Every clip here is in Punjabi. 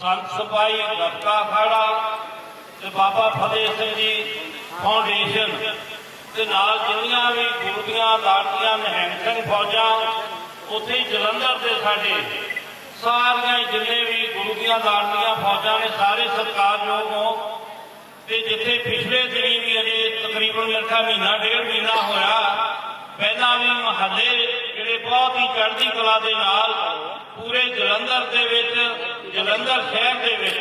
ਸੰਤ ਸਪਾਈ ਗਤਕਾ ਖਾੜਾ ਤੇ ਬਾਬਾ ਫਤਿਹ ਸਿੰਘ ਜੀ ਫਾਊਂਡੇਸ਼ਨ ਤੇ ਨਾਲ ਜਿੰਨੀਆਂ ਵੀ ਗੁਰੂ ਦੀਆਂ ਲਾੜੀਆਂ, ਨਿਹੰਗ ਸਿੰਘ ਫੌਜਾਂ, ਉੱਥੇ ਜਲੰਧਰ ਦੇ ਸਾਡੇ ਸਾਰੀਆਂ ਜਿੰਨੇ ਵੀ ਗੁਰੂ ਦੀਆਂ ਲਾੜੀਆਂ, ਫੌਜਾਂ ਨੇ ਸਾਰੇ ਸਤਿਕਾਰਯੋਗ ਹੋ। ਤੇ ਜਿੱਥੇ ਪਿਛਲੇ ਦਿਨੀ ਵੀ ਅਜੇ ਤਕਰੀਬਨ ਮੇਰੇ ਮਹੀਨਾ, ਡੇਢ ਮਹੀਨਾ ਹੋਇਆ, ਪਹਿਲਾਂ ਵੀ ਮਹੱਲੇ ਜਿਹੜੇ ਬਹੁਤ ਹੀ ਚੜ੍ਹਦੀ ਕਲਾ ਦੇ ਨਾਲ ਪੂਰੇ ਜਲੰਧਰ ਦੇ ਵਿੱਚ ਜਲੰਧਰ ਸ਼ਹਿਰ ਦੇ ਵਿੱਚ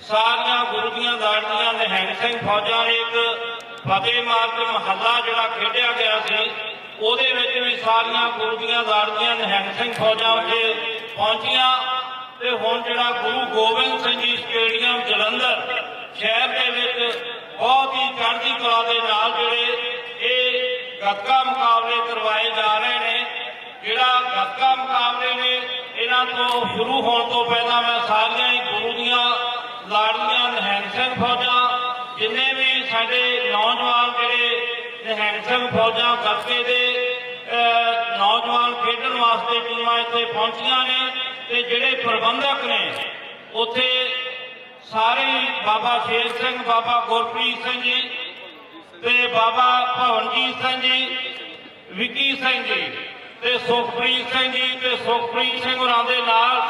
ਸਾਰੀਆਂ ਗੁਰਦੀਆਂ ਦਾੜੀਆਂ ਨਿਹੰਗ ਸਿੰਘ ਫੌਜਾਂ ਨੇ ਇੱਕ ਫਤਿਹ ਮਾਰਚ ਮਹੱਲਾ ਜਿਹੜਾ ਖੇਡਿਆ ਗਿਆ ਸੀ, ਉਹਦੇ ਵਿੱਚ ਵੀ ਸਾਰੀਆਂ ਗੁਰੂ ਦੀਆਂ ਦਾੜੀਆਂ ਨਿਹੰਗ ਸਿੰਘ ਫੌਜਾਂ ਉੱਤੇ ਪਹੁੰਚੀਆਂ। ਤੇ ਹੁਣ ਜਿਹੜਾ ਗੁਰੂ ਗੋਬਿੰਦ ਸਿੰਘ ਜੀ ਸਟੇਡੀਅਮ ਜਲੰਧਰ ਸ਼ਹਿਰ ਦੇ ਵਿੱਚ ਬਹੁਤ ਹੀ ਚੜ੍ਹਦੀ ਕਲਾ ਦੇ ਨਾਲ ਜਿਹੜੇ ਇਹ ਗੱਤਕਾ ਮੁਕਾਬਲੇ ਕਰਵਾਏ ਜਾ ਰਹੇ ਨੇ, ਜਿਹੜਾ ਗੱਤਕਾ ਮੁਕਾਬਲੇ ਨੇ ਇਹਨਾਂ ਤੋਂ ਸ਼ੁਰੂ ਹੋਣ ਤੋਂ ਪਹਿਲਾਂ ਮੈਂ ਸਾਰੀਆਂ ਹੀ ਗੁਰੂ ਦੀਆਂ, ਲਾੜੀਆਂ, ਨਿਹੰਗ ਸਿੰਘ ਫੌਜਾਂ, ਜਿੰਨੇ ਵੀ ਸਾਡੇ ਨੌਜਵਾਨ ਜਿਹੜੇ ਨਿਹੰਗ ਸਿੰਘ ਫੌਜਾਂ ਗੱਤਕੇ ਦੇ ਨੌਜਵਾਨ ਖੇਡਣ ਵਾਸਤੇ ਟੀਮਾਂ ਇੱਥੇ ਪਹੁੰਚੀਆਂ ਨੇ ਤੇ ਜਿਹੜੇ ਪ੍ਰਬੰਧਕ ਨੇ, ਉੱਥੇ ਸਾਰੇ ਬਾਬਾ ਸ਼ੇਰ ਸਿੰਘ, ਬਾਬਾ ਗੁਰਪ੍ਰੀਤ ਸਿੰਘ ਜੀ ਤੇ ਬਾਬਾ ਭਵਨਜੀਤ ਸਿੰਘ ਜੀ, ਵਿੱਕੀ ਸਿੰਘ ਜੀ। ਤੇ ਸੁਖਪ੍ਰੀਤ ਸਿੰਘ ਜੀ ਤੇ ਸੁਖਪ੍ਰੀਤ ਸਿੰਘ ਹੋਰਾਂ ਦੇ ਨਾਲ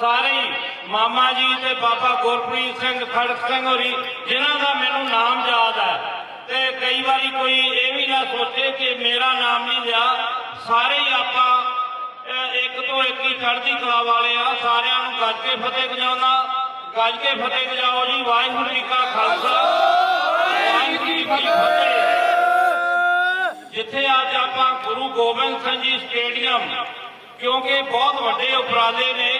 ਸਾਰੇ ਮਾਮਾ ਜੀ ਤੇ ਬਾਬਾ ਗੁਰਪ੍ਰੀਤ ਸਿੰਘ, ਖੜਕ ਸਿੰਘ ਹੋਰੀ, ਜਿਨ੍ਹਾਂ ਦਾ ਮੈਨੂੰ ਨਾਮ ਯਾਦ ਹੈ। ਤੇ ਕਈ ਵਾਰੀ ਕੋਈ ਇਹ ਵੀ ਨਾ ਸੋਚੇ ਕਿ ਮੇਰਾ ਨਾਮ ਨਹੀਂ ਲਿਆ। ਸਾਰੇ ਹੀ ਆਪਾਂ ਇੱਕ ਤੋਂ ਇੱਕ ਹੀ ਚੜ੍ਹਦੀ ਕਲਾ ਵਾਲੇ ਆ। ਸਾਰਿਆਂ ਨੂੰ ਗੱਜ ਕੇ ਫਤਿਹ ਗਜਾਉਣਾ ਗੱਜ ਕੇ ਫਤਿਹ ਗਜਾਓ ਜੀ। ਵਾਹਿਗੁਰੂ ਜੀ ਕਾ ਖਾਲਸਾ। ਵਾਹਿਗੁਰੂ ਜੀ ਕੀ ਫਤਿਹ। ਜਿੱਥੇ ਅੱਜ ਆਪਾਂ ਗੁਰੂ ਗੋਬਿੰਦ ਸਿੰਘ ਜੀ ਸਟੇਡੀਅਮ, ਕਿਉਂਕਿ ਬਹੁਤ ਵੱਡੇ ਉਪਰਾਲੇ ਨੇ,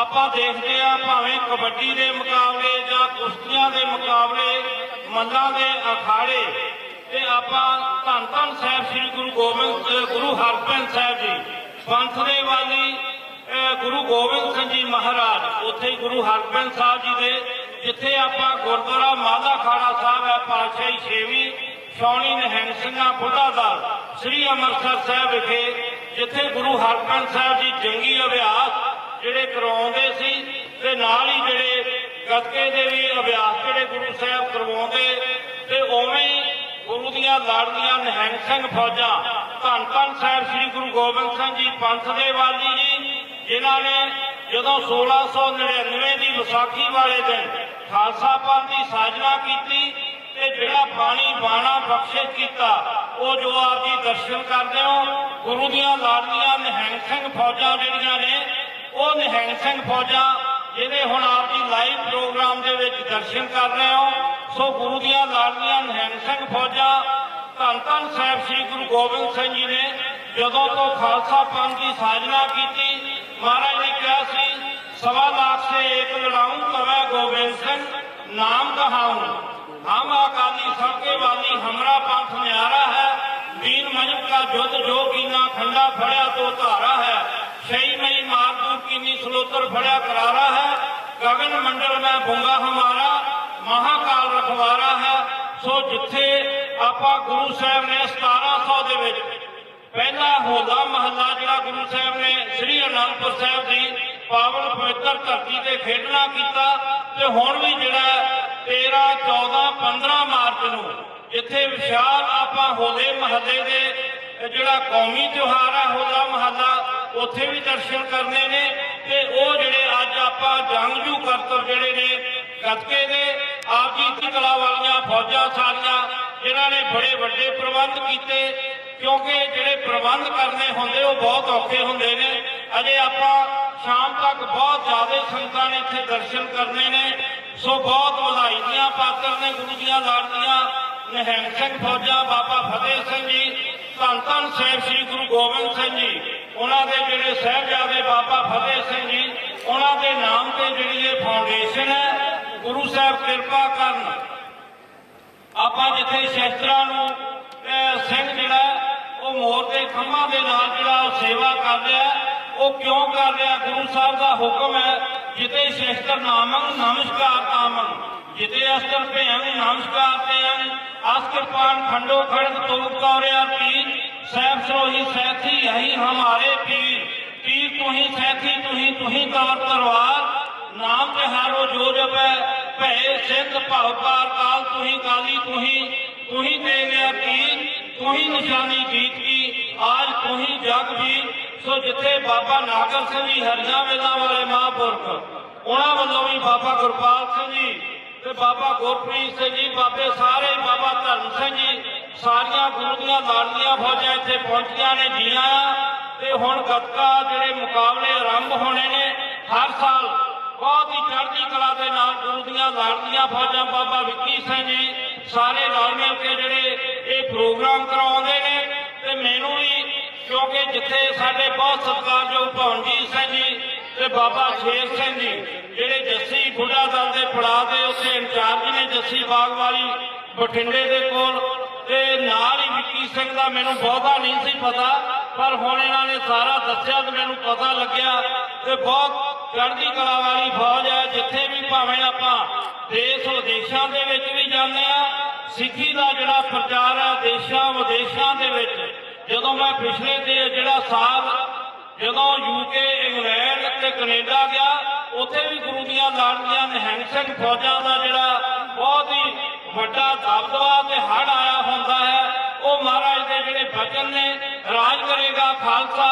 ਆਪਾਂ ਦੇਖਦੇ ਆ ਭਾਵੇਂ ਕਬੱਡੀ ਦੇ ਮੁਕਾਬਲੇ ਜਾਂ ਕੁਸ਼ਤੀਆਂ ਦੇ ਮੁਕਾਬਲੇ ਮੱਲਾਂ ਦੇ ਅਖਾੜੇ, ਤੇ ਆਪਾਂ ਧੰਨ ਧੰਨ ਸਾਹਿਬ ਸ੍ਰੀ ਗੁਰੂ ਗੋਬਿੰਦ ਗੁਰੂ ਹਰਗੋਬਿੰਦ ਸਾਹਿਬ ਜੀ, ਪੰਥ ਦੇ ਵਾਲੀ ਗੁਰੂ ਗੋਬਿੰਦ ਸਿੰਘ ਜੀ ਮਹਾਰਾਜ, ਉੱਥੇ ਗੁਰੂ ਹਰਗੋਬਿੰਦ ਸਾਹਿਬ ਜੀ ਦੇ, ਜਿੱਥੇ ਆਪਾਂ ਗੁਰਦੁਆਰਾ ਮਾਦਾ ਖਾੜਾ ਸਾਹਿਬ ਹੈ, ਪਾਤਸ਼ਾਹੀ ਛੇਵੀਂ ਸ਼ੌਣੀ ਨਹਿੰਗ ਸਿੰਘਾਂ ਬੁੱਢਾ ਦਲ ਸ੍ਰੀ ਅੰਮ੍ਰਿਤਸਰ ਸਾਹਿਬ ਵਿਖੇ, ਜਿੱਥੇ ਗੁਰੂ ਹਰਗੋਬਿੰਦ ਸਾਹਿਬ ਜੀ ਜੰਗੀ ਅਭਿਆਸ ਜਿਹੜੇ ਕਰਵਾਉਂਦੇ ਸੀ ਤੇ ਨਾਲ ਹੀ ਜਿਹੜੇ ਗੱਤਕੇ ਦੇ ਵੀ ਅਭਿਆਸ ਜਿਹੜੇ ਗੁਰੂ ਸਾਹਿਬ ਕਰਵਾਉਂਦੇ ਤੇ ਉਵੇਂ ਗੁਰੂ ਦੀਆਂ ਲਾੜੀਆਂ ਨਿਹੰਗ ਸਿੰਘ ਫੌਜਾਂ, ਧੰਨ ਧੰਨ ਸਾਹਿਬ ਸ੍ਰੀ ਗੁਰੂ ਗੋਬਿੰਦ ਸਿੰਘ ਜੀ, ਪੰਥ ਦੇ ਵਾਲੀ ਜੀ, ਜਿਨ੍ਹਾਂ ਨੇ ਜਦੋਂ 1699 ਦੀ ਵਿਸਾਖੀ ਵਾਲੇ ਦਿਨ ਖਾਲਸਾ ਪੰਥ ਦੀ ਸਾਜਨਾ ਕੀਤੀ ਤੇ ਜਿਹੜਾ ਪਾਣੀ ਬਾਣਾ ਬਖਸ਼ਿਸ਼ ਕੀਤਾ, ਉਹ ਜੋ ਆਪ ਜੀ ਦਰਸ਼ਨ ਕਰਦੇ ਹੋ, ਗੁਰੂ ਦੀਆਂ ਲਾੜੀਆਂ ਨਿਹੰਗ ਸਿੰਘ ਫੌਜਾਂ ਜਿਹੜੀਆਂ ਨੇ, ਉਹ ਨਿਹੰਗ ਸਿੰਘ ਫੌਜਾਂ ਜਿਹਦੇ ਹੁਣ ਆਪ ਜੀ ਲਾਈਵ ਪ੍ਰੋਗਰਾਮ ਦੇ ਵਿੱਚ ਦਰਸ਼ਨ ਕਰ ਰਹੇ ਹੋ, ਸੋ ਗੁਰੂ ਦੀਆਂ ਲਾੜੀਆਂ ਨਿਹੰਗ ਸਿੰਘ ਫੌਜਾਂ, ਧੰਨ ਧੰਨ ਸਾਹਿਬ ਸ੍ਰੀ ਗੁਰੂ ਗੋਬਿੰਦ ਸਿੰਘ ਜੀ ਨੇ ਜਦੋਂ ਤੋਂ ਖਾਲਸਾ ਪੰਥ ਦੀ ਸਾਜਨਾ ਕੀਤੀ, ਮਹਾਰਾਜ ਨੇ ਕਿਹਾ ਸੀ, ਸਵਾ ਲੱਖ ਸੇ ਇੱਕ ਲੜਾऊं ਤਵੈ ਗੋਬਿੰਦ ਸਿੰਘ, ਨਾਮ ਕਹਾऊं हम अकाली सबके वाली हमरा पंथ न्यारा है दीन मजहब का युद्ध जो कीना खंडा फड़िया तो धारा है शही मई मार दूर कीनी सलोतर फड़िया करारा है गगन मंडल में बुंगा हमारा महाकाल रखवारा है ਸੋ ਜਿੱਥੇ ਆਪਾਂ ਗੁਰੂ ਸਾਹਿਬ ਨੇ 1700 ਦੇ ਵਿੱਚ ਪਹਿਲਾ ਹੋਲਾ ਮਹੱਲਾ ਜਿਹੜਾ ਗੁਰੂ ਸਾਹਿਬ ਨੇ ਸ੍ਰੀ ਅਨੰਦਪੁਰ ਸਾਹਿਬ ਦੀ ਪਾਵਨ ਪਵਿੱਤਰ ਧਰਤੀ ਤੇ ਖੇਡਣਾ ਕੀਤਾ ਤੇ ਹੁਣ ਵੀ ਜਿਹੜਾ 13 14 15 ਮਾਰਚ ਨੂੰ ਜਿੱਥੇ ਵਿਸ਼ਾਲ ਆਪਾਂ ਹੋਲੇ ਮਹੱਲੇ ਦੇ ਜਿਹੜਾ ਕੌਮੀ ਤਿਉਹਾਰ ਹੈ ਹੋਲਾ ਮਹੱਲਾ, ਉੱਥੇ ਵੀ ਦਰਸ਼ਨ ਕਰਨੇ ਨੇ ਤੇ ਉਹ ਜਿਹੜੇ ਅੱਜ ਆਪਾਂ ਜੰਗਜੂ ਕਰਤਵ ਜਿਹੜੇ ਨੇ, ਗੱਤਕੇ ਨੇ, ਆਪ ਜੀ ਦੀ ਕਲਾ ਵਾਲੀਆਂ ਫੌਜਾਂ ਸਾਰੀਆਂ, ਜਿਨ੍ਹਾਂ ਨੇ ਬੜੇ ਵੱਡੇ ਪ੍ਰਬੰਧ ਕੀਤੇ, ਕਿਉਂਕਿ ਜਿਹੜੇ ਪ੍ਰਬੰਧ ਕਰਨੇ ਹੁੰਦੇ, ਉਹ ਬਹੁਤ ਔਖੇ ਹੁੰਦੇ ਨੇ। ਅਜੇ ਆਪਾਂ ਸ਼ਾਮ ਤੱਕ ਬਹੁਤ ਜ਼ਿਆਦਾ ਸੰਗਤਾਂ ਨੇ ਇੱਥੇ ਦਰਸ਼ਨ ਕਰਨੇ ਨੇ। ਸੋ ਬਹੁਤ ਵਧਾਈ ਦੀਆਂ ਪਾਤਰ ਨੇ, ਗੁਰੂ ਦੀਆਂ ਲਾੜੀਆਂ ਨਿਹੰਗ ਸਿੰਘ ਫੌਜਾਂ, ਬਾਬਾ ਫਤਿਹ ਸਿੰਘ ਜੀ, ਧੰਨ ਧੰਨ ਸਾਹਿਬ ਸ੍ਰੀ ਗੁਰੂ ਗੋਬਿੰਦ ਸਿੰਘ ਜੀ। ਉਹਨਾਂ ਦੇ ਜਿਹੜੇ ਸਾਹਿਬਜ਼ਾਦੇ ਬਾਬਾ ਫਤਿਹ ਸਿੰਘ ਜੀ, ਉਹਨਾਂ ਦੇ ਨਾਮ ਤੇ ਜਿਹੜੀ ਇਹ ਫਾਊਂਡੇਸ਼ਨ ਹੈ, ਗੁਰੂ ਸਾਹਿਬ ਕਿਰਪਾ ਕਰਨ। ਆਪਾਂ ਜਿੱਥੇ ਸ਼ਸਤਰਾਂ ਨੂੰ ਸਿੰਘ ਜਿਹੜਾ, ਉਹ ਮੋਰ ਦੇ ਖੰਭਾਂ ਦੇ ਨਾਲ ਜਿਹੜਾ ਉਹ ਸੇਵਾ ਕਰ ਰਿਹਾ ਉਹ ਕਿਉਂ ਕਰ ਰਿਹਾ? ਗੁਰੂ ਸਾਹਿਬ ਦਾ ਹੁਕਮ ਹੈ, ਜਿਤੇ ਸ਼ਸਤਰ ਨਾਮੰ, ਨਮਸਕਾਰ ਤਾਮੰ। ਜਿਤੇ ਅਸਤਰ ਭਿਆਨ ਨਮਸਕਾਰ ਤੇ ਅਸਤਰ ਪਾਨ ਖੰਡੋ ਖੜਕ ਤੋਪ ਕੌਰਿਆ ਪੀਰ ਸਹਿਬ ਸੋਹੀ ਸੈਥੀ ਯਹੀ ਹਮਾਰੇ ਪੀਰ। ਪੀਰ ਤੁਹੀ ਸੈਥੀ, ਤੁਹੀ ਤੁਹੀ ਤਵਰ ਤਰਵਾਰ ਨਾਮ ਭਵ ਪਾਰ ਕਾਲ। ਤੁਹੀਂ ਕਾਲੀ, ਤੁਹੀਂ ਤੁਹੀਂ ਤੇ ਗਿਆ ਕੀ ਤੁਹੀਂ ਨਿਸ਼ਾਨੀ ਜੀਤ ਕੀ। ਆਜ ਤੁਹੀਂ ਜਗ ਵੀ ਸੋ ਜਿੱਥੇ ਬਾਬਾ ਨਾਗਰ ਸਿੰਘ ਜੀ ਹਰੀਆਂ ਵੇਲਾਂ ਵਾਲੇ ਮਹਾਂਪੁਰਖ, ਉਹਨਾਂ ਵੱਲੋਂ ਵੀ ਬਾਬਾ ਗੁਰਪਾਲ ਸਿੰਘ ਜੀ ਤੇ ਬਾਬਾ ਗੁਰਪ੍ਰੀਤ ਸਿੰਘ ਜੀ, ਬਾਬੇ ਸਾਰੇ ਬਾਬਾ ਧਰਮ ਸਿੰਘ ਜੀ, ਸਾਰੀਆਂ ਗੁਰੂ ਦੀਆਂ ਲਾਡਲੀਆਂ ਫੌਜਾਂ ਇੱਥੇ ਪਹੁੰਚੀਆਂ ਨੇ, ਜੀ ਤੇ ਹੁਣ ਗੱਤਕਾ ਜਿਹੜੇ ਮੁਕਾਬਲੇ ਆਰੰਭ ਹੋਣੇ ਨੇ, ਹਰ ਸਾਲ ਬਹੁਤ ਹੀ ਚੜ੍ਹਦੀ ਕਲਾ ਦੇ ਨਾਲ ਗੁਰੂ ਦੀਆਂ ਲਾਡਲੀਆਂ ਫੌਜਾਂ ਬਾਬਾ ਵਿੱਕੀ ਸਿੰਘ ਜੀ, ਸਾਰੇ ਰਲ ਮਿਲ ਕੇ ਜਿਹੜੇ ਇਹ ਪ੍ਰੋਗਰਾਮ ਕਰਾਉਂਦੇ ਨੇ, ਤੇ ਮੈਨੂੰ ਕਿਉਂਕਿ ਜਿੱਥੇ ਸਾਡੇ ਬਹੁਤ ਸਤਿਕਾਰਯੋਗ ਭਵਨਜੀਤ ਸਿੰਘ ਜੀ ਤੇ ਬਾਬਾ ਸ਼ੇਰ ਸਿੰਘ ਜੀ, ਜਿਹੜੇ ਜੱਸੀ ਬੁੱਢਾ ਦਲ ਦੇ ਪੜਾਅ ਦੇ ਉੱਥੇ ਇੰਚਾਰਜ ਨੇ, ਜੱਸੀ ਬਾਗ ਵਾਲੀ ਬਠਿੰਡੇ ਦੇ ਕੋਲ, ਤੇ ਨਾਲ ਹੀ ਵਿੱਕੀ ਸਿੰਘ ਦਾ ਮੈਨੂੰ ਬਹੁਤਾ ਨਹੀਂ ਸੀ ਪਤਾ, ਪਰ ਹੁਣ ਇਹਨਾਂ ਨੇ ਸਾਰਾ ਦੱਸਿਆ ਤੇ ਮੈਨੂੰ ਪਤਾ ਲੱਗਿਆ ਤੇ ਬਹੁਤ ਚੜ੍ਹਦੀ ਕਲਾ ਵਾਲੀ ਫੌਜ ਹੈ, ਜਿੱਥੇ ਵੀ ਭਾਵੇਂ ਆਪਾਂ ਦੇਸ਼ ਵਿਦੇਸ਼ਾਂ ਦੇ ਵਿੱਚ ਵੀ ਜਾਂਦੇ ਆ ਸਿੱਖੀ ਦਾ ਜਿਹੜਾ ਪ੍ਰਚਾਰ ਹੈ, ਦੇਸ਼ਾਂ ਵਿਦੇਸ਼ਾਂ ਦੇ ਵਿੱਚ ਜਦੋਂ ਮੈਂ ਪਿਛਲੇ ਦੇ ਜਿਹੜਾ ਸਾਲ, ਜਦੋਂ ਯੂਕੇ ਇੰਗਲੈਂਡ ਤੇ ਕੈਨੇਡਾ ਗਿਆ, ਉੱਥੇ ਵੀ ਗੁਰੂ ਦੀਆਂ ਲਾਡਲੀਆਂ ਨਿਹੰਗ ਸਿੰਘ ਫੌਜਾਂ ਦਾ ਜਿਹੜਾ ਬਹੁਤ ਹੀ ਵੱਡਾ ਦਬਦਬਾ ਤੇ ਹੜ ਆਇਆ ਹੁੰਦਾ ਹੈ, ਉਹ ਮਹਾਰਾਜ ਦੇ ਜਿਹੜੇ ਬਚਨ ਨੇ, ਰਾਜ ਕਰੇਗਾ ਖਾਲਸਾ,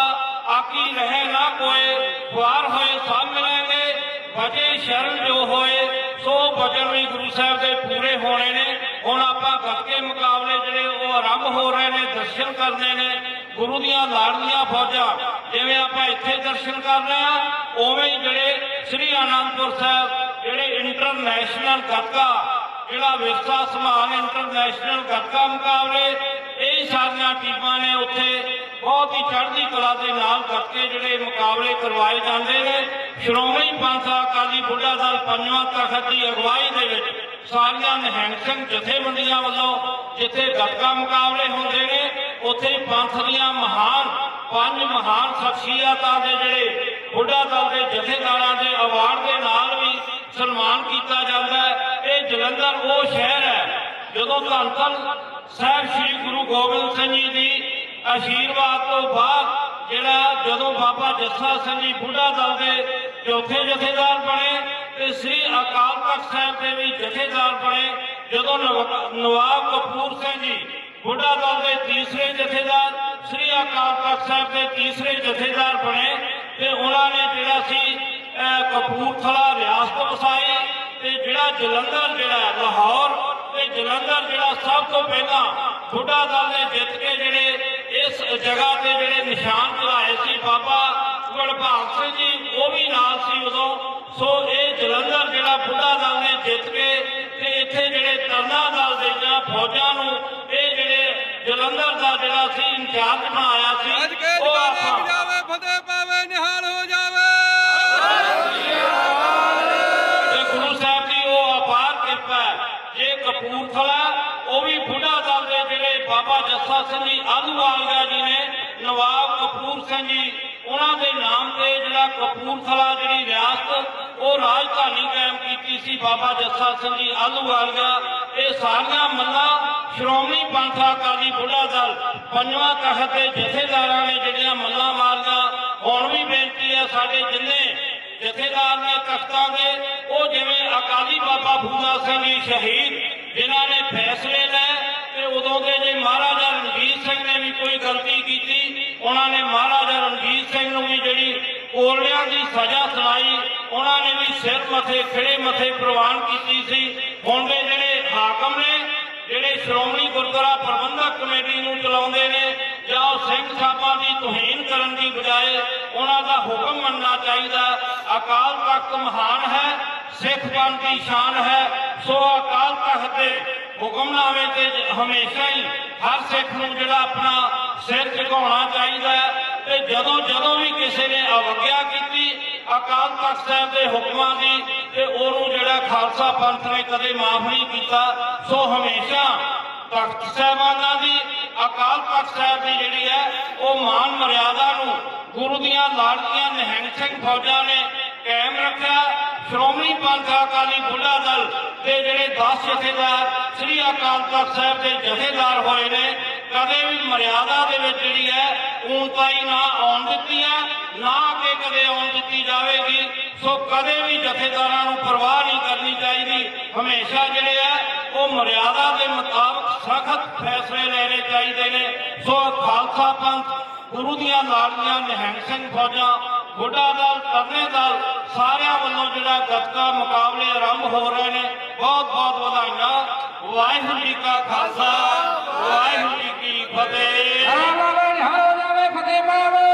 ਆਕੀ ਰਹੇ ਨਾ ਕੋਏ ਖੁਆਰ ਹੋਏ ਸਭ ਮਿਲਾਂਗੇ ਬਜੇ ਸ਼ਰਨ ਜੋ ਹੋਏ, ਸੋ ਬਚਨ ਵੀ ਗੁਰੂ ਸਾਹਿਬ ਦੇ ਪੂਰੇ ਹੋਣੇ ਨੇ ਹੁਣ ਆਪਾਂ ਗੱਤਕੇ ਮੁਕਾਬਲੇ ਜਿਹੜੇ ਉਹ ਆਰੰਭ ਹੋ ਰਹੇ ਨੇ ਦਰਸ਼ਨ ਕਰਨੇ ਨੇ, ਗੁਰੂ ਦੀਆਂ ਲਾਡਲੀਆਂ ਫੌਜਾਂ, ਜਿਵੇਂ ਆਪਾਂ ਇੱਥੇ ਦਰਸ਼ਨ ਕਰ ਰਹੇ ਆ ਉਵੇਂ ਹੀ ਜਿਹੜੇ ਸ੍ਰੀ ਆਨੰਦਪੁਰ ਸਾਹਿਬ, ਜਿਹੜੇ ਇੰਟਰਨੈਸ਼ਨਲ ਗੱਤਕਾ, ਜਿਹੜਾ ਵਿਰਸਾ ਸਮਾਨ ਇੰਟਰਨੈਸ਼ਨਲ ਗੱਤਕਾ ਮੁਕਾਬਲੇ, ਇਹ ਸਾਰੀਆਂ ਟੀਮਾਂ ਨੇ ਉੱਥੇ ਬਹੁਤ ਹੀ ਚੜ੍ਹਦੀ ਕਲਾ ਦੇ ਨਾਲ ਗੱਤਕੇ ਜਿਹੜੇ ਮੁਕਾਬਲੇ ਕਰਵਾਏ ਜਾਂਦੇ ਨੇ। ਸ਼੍ਰੋਮਣੀ ਪੰਥ ਅਕਾਲੀ ਬੁੱਢਾ ਦਲ ਪੰਜਵਾਂ ਤਖਤ ਦੀ ਅਗਵਾਈ ਦੇ ਵਿੱਚ ਸਾਰੀਆਂ ਨਿਹੰਗ ਸਿੰਘ ਜਥੇਬੰਦੀਆਂ ਵੱਲੋਂ ਜਿੱਥੇ ਗੱਤਕਾ ਮੁਕਾਬਲੇ ਹੁੰਦੇ ਨੇ ਉੱਥੇ ਪੰਥ ਦੀਆਂ ਮਹਾਨ, ਪੰਜ ਮਹਾਨ ਸ਼ਖਸੀਅਤਾਂ ਦੇ ਜਿਹੜੇ ਬੁੱਢਾ ਦਲ ਦੇ ਜਥੇਦਾਰਾਂ ਦੇ ਅਵਾਰਡ ਦੇ ਨਾਲ ਵੀ ਸਨਮਾਨ ਕੀਤਾ ਜਾਂਦਾ ਹੈ। ਇਹ ਜਲੰਧਰ ਉਹ ਸ਼ਹਿਰ ਹੈ ਜਦੋਂ ਧੰਨ ਧੰਨ ਸਾਹਿਬ ਸ੍ਰੀ ਗੁਰੂ ਗੋਬਿੰਦ ਸਿੰਘ ਜੀ ਦੀ ਆਸ਼ੀਰਵਾਦ ਤੋਂ ਬਾਅਦ ਜਿਹੜਾ ਜਦੋਂ ਬਾਬਾ ਜੱਸਾ ਸਿੰਘ ਜੀ ਬੁੱਢਾ ਦਲ ਦੇ ਚੌਥੇ ਜਥੇਦਾਰ ਬਣੇ ਤੇ ਸ੍ਰੀ ਅਕਾਲ ਤਖਤ ਸਾਹਿਬ ਦੇ ਵੀ ਜਥੇਦਾਰ ਬਣੇ, ਜਦੋਂ ਨਵ- ਨਵਾਬ ਕਪੂਰ ਸਿੰਘ ਜੀ ਬੁੱਢਾ ਦਲ ਦੇ ਤੀਸਰੇ ਜਥੇਦਾਰ ਸ੍ਰੀ ਅਕਾਲ ਤਖਤ ਸਾਹਿਬ ਦੇ ਤੀਸਰੇ ਜਥੇਦਾਰ ਬਣੇ ਤੇ ਉਹਨਾਂ ਨੇ ਜਿਹੜਾ ਸੀ ਕਪੂਰਥਲਾ ਰਿਆਸਤ ਵਸਾਈ ਤੇ ਜਿਹੜਾ ਜਲੰਧਰ ਜਿਹੜਾ ਲਾਹੌਰ ਤੇ ਜਲੰਧਰ ਜਿਹੜਾ ਸਭ ਤੋਂ ਪਹਿਲਾਂ ਬੁੱਢਾ ਦਲ ਨੇ ਜਿੱਤ ਕੇ ਜਿਹੜੇ ਇਸ ਜਗ੍ਹਾ ਤੇ ਜਿਹੜੇ ਨਿਸ਼ਾਨ ਚਲਾਏ ਸੀ, ਬਾਬਾ ਗੁਰਭਾਗ ਸਿੰਘ ਜੀ, ਉਹ ਵੀ ਨਾਲ ਸੀ ਉਦੋਂ। ਸੋ ਇਹ ਜਲੰਧਰ ਜਿਹੜਾ ਬੁੱਢਾ ਦਲ ਨੇ ਜਿੱਤ ਕੇ ਤੇ ਇੱਥੇ ਜਿਹੜੇ ਤਰਨਾ ਦਲ ਦੇ ਜਾਂ ਫੌਜਾਂ ਨੂੰ ਜਲੰਧਰ ਦਾ ਜਿਹੜਾ ਸੀ ਇੰਚਾਰਜ ਬਣਾਇਆ ਸੀ ਕੇ ਉਹ ਆਪਾਂ ਜਾਵੇ ਫਤਿਹ ਪਾਵੇ ਨਿਹਾਲ ਹੋ ਜਾਵੇ। ਤੇ ਗੁਰੂ ਸਾਹਿਬ ਦੀ ਉਹ ਅਪਾਰ ਕਿਰਪਾ ਜੇ ਕਪੂਰਥਲਾ ਉਹ ਵੀ ਬੁੱਢਾ ਦਲ ਦੇ ਜਿਹੜੇ ਬਾਬਾ ਜੱਸਾ ਸਿੰਘ ਜੀ ਆਲੂਵਾਲੀਆ ਜੀ ਨੇ ਨਵਾਬ ਕਪੂਰ ਸਿੰਘ ਜੀ ਉਹਨਾਂ ਦੇ ਨਾਮ ਤੇ ਜਿਹੜਾ ਕਪੂਰਥਲਾ ਜਿਹੜੀ ਰਿਆਸਤ ਉਹ ਰਾਜਧਾਨੀ ਕਾਇਮ ਕੀਤੀ ਸੀ ਬਾਬਾ ਜੱਸਾ ਸਿੰਘ ਜੀ ਆਲੂਵਾਲੀਆ ਇਹ ਸਾਰੀਆਂ ਮੱਲਾਂ ਸ਼੍ਰੋਮਣੀ ਪੰਥ ਅਕਾਲੀ ਬੁੱਢਾ ਦਲ ਪੰਜਵਾਂ ਤਖਤ ਦੇ ਜਥੇਦਾਰਾਂ ਨੇ ਜਿਹੜੀਆਂ ਮੱਲਾਂ ਮਾਰੀਆਂ, ਹੁਣ ਵੀ ਬੇਨਤੀ ਹੈ ਸਾਡੇ ਜਿੰਨੇ ਜਥੇਦਾਰ ਨੇ ਤਖਤਾਂ ਦੇ, ਉਹ ਜਿਵੇਂ ਅਕਾਲੀ ਬਾਬਾ ਫੂਲਾ ਸਿੰਘ ਜੀ ਸ਼ਹੀਦ, ਜਿਨ੍ਹਾਂ ਨੇ ਫੈਸਲੇ ਲਏ ਤੇ ਉਦੋਂ ਦੇ ਜੇ ਮਹਾਰਾਜਾ ਰਣਜੀਤ ਸਿੰਘ ਨੇ ਵੀ ਕੋਈ ਗਲਤੀ ਕੀਤੀ, ਉਹਨਾਂ ਨੇ ਮਹਾਰਾਜਾ ਰਣਜੀਤ ਸਿੰਘ ਨੂੰ ਵੀ ਜਿਹੜੀ ਕੋਲਿਆਂ ਦੀ ਸਜ਼ਾ ਸੁਣਾਈ, ਉਹਨਾਂ ਨੇ ਵੀ ਸਿਰ ਮੱਥੇ ਖੜੇ ਮੱਥੇ ਪ੍ਰਵਾਨ ਕੀਤੀ ਸੀ। ਹੁਣ ਦੇ ਜਿਹੜੇ ਹਾਕਮ ਨੇ ਜਿਹੜੇ ਸ਼੍ਰੋਮਣੀ ਗੁਰਦੁਆਰਾ ਪ੍ਰਬੰਧਕ ਕਮੇਟੀ ਨੂੰ ਚਲਾਉਂਦੇ ਨੇ ਜਾਂ ਉਹ ਸਿੰਘ ਸਾਹਿਬਾਂ ਦੀ ਤੋਹੀਨ ਕਰਨ ਦੀ ਬਜਾਏ ਉਹਨਾਂ ਦਾ ਹੁਕਮ ਮੰਨਣਾ ਚਾਹੀਦਾ, ਅਕਾਲ ਤਖਤ ਮਹਾਨ ਹੈ, ਸਿੱਖ ਪੰਥ ਦੀ ਸ਼ਾਨ ਹੈ, ਸੋ ਅਕਾਲ ਤਖਤ ਦੇ ਹੁਕਮਨਾਮੇ ਤੇ ਹਮੇਸ਼ਾ ਹੀ ਹਰ ਸਿੱਖ ਨੂੰ ਜਿਹੜਾ ਆਪਣਾ ਸਿਰ ਝੁਕਾਉਣਾ ਚਾਹੀਦਾ ਹੈ ਤੇ ਜਦੋਂ ਜਦੋਂ ਵੀ ਕਿਸੇ ਨੇ ਅਵਗਿਆ ਕੀਤੀ ਅਕਾਲ ਤਖਤ ਸਾਹਿਬ ਦੇ ਹੁਕਮਾਂ ਦੀ ਤੇ ਉਹਨੂੰ ਜਿਹੜਾ ਖਾਲਸਾ ਪੰਥ ਨੇ ਕਦੇ ਮਾਫ ਨਹੀਂ ਕੀਤਾ, ਸੋ ਹਮੇਸ਼ਾ ਤਖਤ ਸਾਹਿਬਾਨਾਂ ਦੀ, ਅਕਾਲ ਤਖਤ ਸਾਹਿਬ ਦੀ ਜਿਹੜੀ ਹੈ, ਉਹ ਮਾਨ ਮਰਿਆਦਾ ਨੂੰ ਗੁਰੂ ਦੀਆਂ ਲਾੜਕੀਆਂ ਨਿਹੰਗ ਸਿੰਘ ਫੌਜਾਂ ਨੇ ਕਾਇਮ ਰੱਖਿਆ। ਸ਼੍ਰੋਮਣੀ ਪੰਥ ਅਕਾਲੀ ਬੁੱਢਾ ਦਲ ਦੇ ਜਿਹੜੇ 10 ਜਥੇਦਾਰ ਸ੍ਰੀ ਅਕਾਲ ਤਖਤ ਸਾਹਿਬ ਦੇ ਜਥੇਦਾਰ ਹੋਏ ਨੇ ਕਦੇ ਵੀ ਮਰਿਆਦਾ ਦੇ ਵਿੱਚ ਜਿਹੜੀ ਹੈ ਊਣਤਾਈ ਨਾ ਆਉਣ ਦਿੱਤੀ ਹੈ, ਨਾ ਅੱਗੇ ਕਦੇ ਆਉਣ ਦਿੱਤੀ ਜਾਵੇਗੀ। ਸੋ ਕਦੇ ਵੀ ਜਥੇਦਾਰਾਂ ਨੂੰ ਪਰਵਾਹ ਨਹੀਂ ਕਰਨੀ ਚਾਹੀਦੀ। ਹਮੇਸ਼ਾ ਜਿਹੜੇ ਹੈ, ਉਹ ਮਰਿਆਦਾ ਦੇ ਮੁਤਾਬਕ ਸਖਤ ਫੈਸਲੇ ਲੈਣੇ ਚਾਹੀਦੇ ਨੇ। ਸੋ ਖਾਲਸਾ ਪੰਥ, ਗੁਰੂ ਦੀਆਂ ਲਾੜੀਆਂ, ਨਿਹੰਗ ਸਿੰਘ ਫੌਜਾਂ ਗੁੱਡਾ ਦਲ, ਤਰਨੇ ਦਲ, ਸਾਰਿਆਂ ਵੱਲੋਂ ਜਿਹੜਾ ਗੱਤਕਾ ਮੁਕਾਬਲੇ ਆਰੰਭ ਹੋ ਰਹੇ ਨੇ। ਬਹੁਤ ਬਹੁਤ ਵਧਾਈਆਂ। ਵਾਹਿਗੁਰੂ ਜੀ ਕਾ ਖਾਲਸਾ, ਵਾਹਿਗੁਰੂ ਜੀ ફતેહ. હાલ આવે હાલ આવે ફતેહ માવે